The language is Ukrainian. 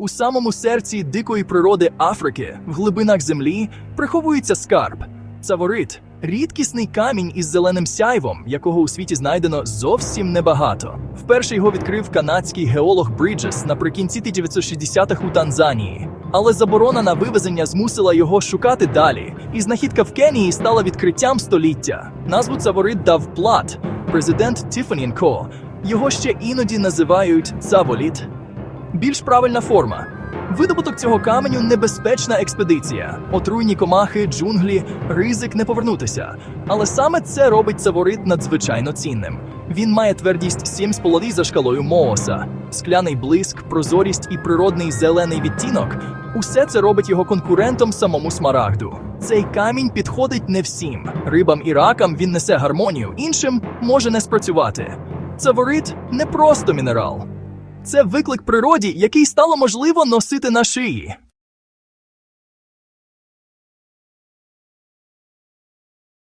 У самому серці дикої природи Африки, в глибинах землі, приховується скарб цаворит рідкісний камінь із зеленим сяйвом, якого у світі знайдено зовсім небагато. Вперше його відкрив канадський геолог Бріджес наприкінці 1960-х у Танзанії. Але заборона на вивезення змусила його шукати далі, і знахідка в Кенії стала відкриттям століття. Назву цаворит дав Плат, президент Тіфані Ко. Його ще іноді називають цаволіт. Більш правильна форма. Видобуток цього каменю небезпечна експедиція. Отруйні комахи, джунглі, ризик не повернутися. Але саме це робить цаворит надзвичайно цінним. Він має твердість 7,5 за шкалою Мооса, скляний блиск, прозорість і природний зелений відтінок. Усе це робить його конкурентом самому смарагду. Цей камінь підходить не всім. Рибам і ракам він несе гармонію, іншим може не спрацювати. Цаворит не просто мінерал. Це виклик природі, який стало можливо носити на шиї.